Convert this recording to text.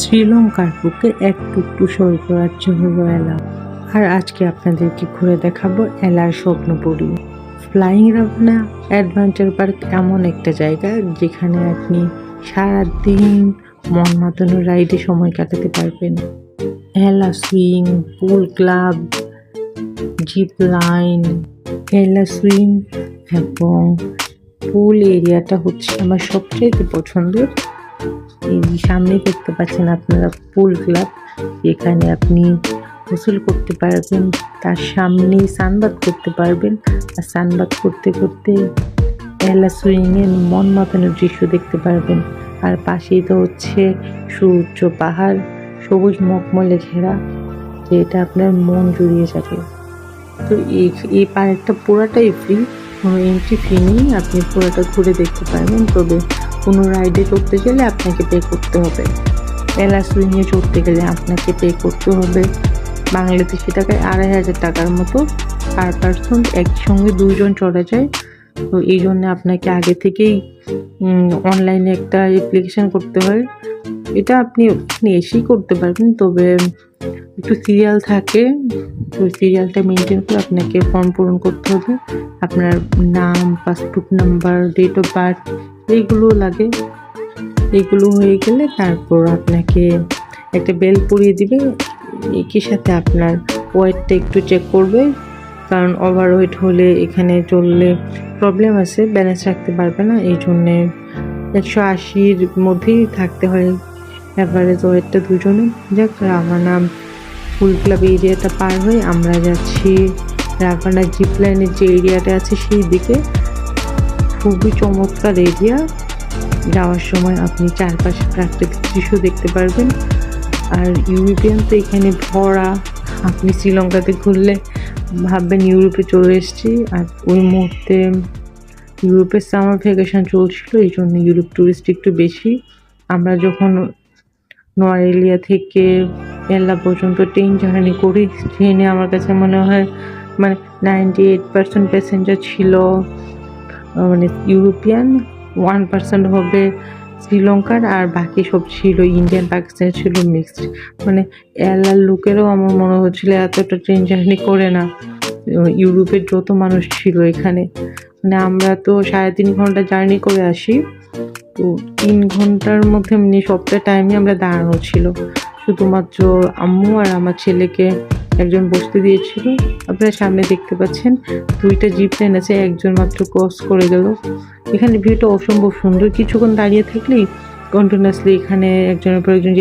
শ্রীলঙ্কার বুকে এক টুকটু স্বর্গ রাজ্য হলো এলা আর আজকে আপনাদেরকে ঘুরে দেখাবো এলার স্বপ্নপুরী। ফ্লাইং রাভনা অ্যাডভেঞ্চার পার্ক এমন একটা জায়গা যেখানে আপনি সারাদিন মন মাতানো রাইডে সময় কাটাতে পারবেন। Ella swing, pool club, zip line, Ella swing এবং পুল এরিয়াটা হচ্ছে আমার সবচেয়ে পছন্দের এই সামনে দেখতে পাচ্ছেন আপনারা পুল ক্লাব এখানে আপনি গোসল করতে পারবেন, তার সামনেই সানবাদ করতে পারবেন। আর সানবাদ করতে করতে এলা সুইংয়ের মন মাতানোর দৃশ্য দেখতে পারবেন। আর পাশেই তো হচ্ছে সূর্য পাহাড়, সবুজ মকমলে ঘেরা, যেটা আপনার মন জুড়িয়ে যাবে তো এই এই পার্কটা পুরাটাই ফ্রি কোনো এন্ট্রি ফি নেই, আপনি পুরোটা ঘুরে দেখতে পারবেন। তবে কোনো রাইডে চড়তে গেলে আপনাকে পে করতে হবে। এলা সুইংয়ে চড়তে গেলে আপনাকে পে করতে হবে। বাংলাদেশি টাকায় আড়াই হাজার টাকার মতো পার পারসন একসঙ্গে দুইজন চড়া যায়। তো এই জন্য আপনাকে আগে থেকেই অনলাইনে একটা অ্যাপ্লিকেশান করতে হয়। এটা আপনি এসেই করতে পারবেন। তবে একটু সিরিয়াল থাকে তো সিরিয়ালটা মেনটেন করে আপনাকে ফর্ম পূরণ করতে হবে। আপনার নাম passport number date of birth এইগুলো লাগে। এগুলো হয়ে গেলে তারপর আপনাকে একটা বেল পরিয়ে দিবে। একই সাথে আপনার ওয়েটটা একটু চেক করবে, কারণ ওভার ওয়েট হলে এখানে চললে প্রবলেম আছে ব্যালেন্স রাখতে পারবে না, এই জন্যে একশো আশির মধ্যেই থাকতে হয়। অ্যাভারেজ ওয়েটটা দুজনে। যাক, আমার ফুল ক্লাব এরিয়াটা পার হয়ে আমরা যাচ্ছি রাভানা জিপ লাইনের যে এরিয়াটা আছে সেই দিকে। খুবই চমৎকার এরিয়া। যাওয়ার সময় আপনি চারপাশে প্রাকৃতিক দৃশ্য দেখতে পারবেন। আর ইউরোপিয়ান তো এখানে ভরা। আপনি শ্রীলঙ্কাতে ঘুরলে ভাববেন ইউরোপে চলে এসেছি। আর ওই মুহূর্তে ইউরোপের সামার ভ্যাকেশন চলছিল, এই জন্য ইউরোপ টুরিস্ট একটু বেশি। আমরা যখন নোয়ারেলিয়া থেকে এল্লা পর্যন্ত ট্রেন জার্নি করি। ট্রেনে আমার কাছে মনে হয় মানে নাইনটি এইট পার্সেন্ট প্যাসেঞ্জার ছিল মানে ইউরোপিয়ান ওয়ান পার্সেন্ট হবে শ্রীলঙ্কার আর বাকি সব ছিল ইন্ডিয়ান, পাকিস্তান ছিল মিক্সড মানে এলার লোকেরও আমার মনে হচ্ছিল এতটা ট্রেন জার্নি করে না। ইউরোপের যত মানুষ ছিল এখানে। মানে আমরা তো সাড়ে তিন ঘণ্টা জার্নি করে আসি। তো তিন ঘণ্টার মধ্যে এমনি সবটা টাইমে আমরা দাঁড়ানো ছিল। শুধুমাত্র আম্মু আর আমার ছেলেকে একজন বসতে দিয়েছিল। আপনারা সামনে দেখতে পাচ্ছেন, দুইটা জিপ লাইন আছে, একজন মাত্র ক্রস করে গেল। এখানে ভিউটা অসম্ভব সুন্দর। কিছুক্ষণ দাঁড়িয়ে থাকলেই কন্টিনিউসলি এখানে একজনের পর একজন